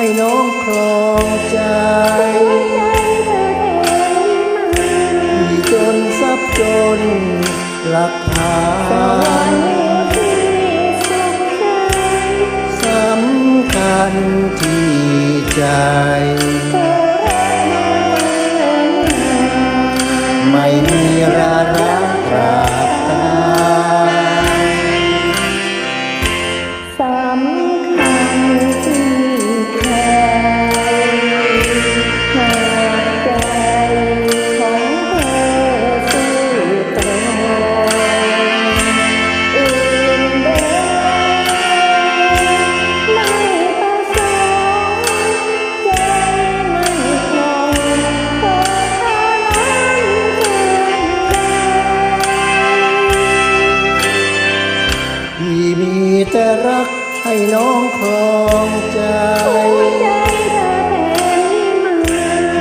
ให้น้องครองใจมีจนทรัพย์จนหลักฐานสำคัญที่ใจ ไม่มีราระรา น้องครองใจ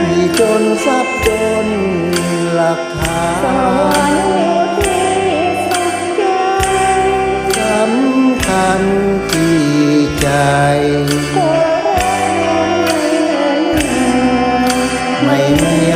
มีจนทรัพย์จนหลักฐานสำคัญที่ใจไม่มี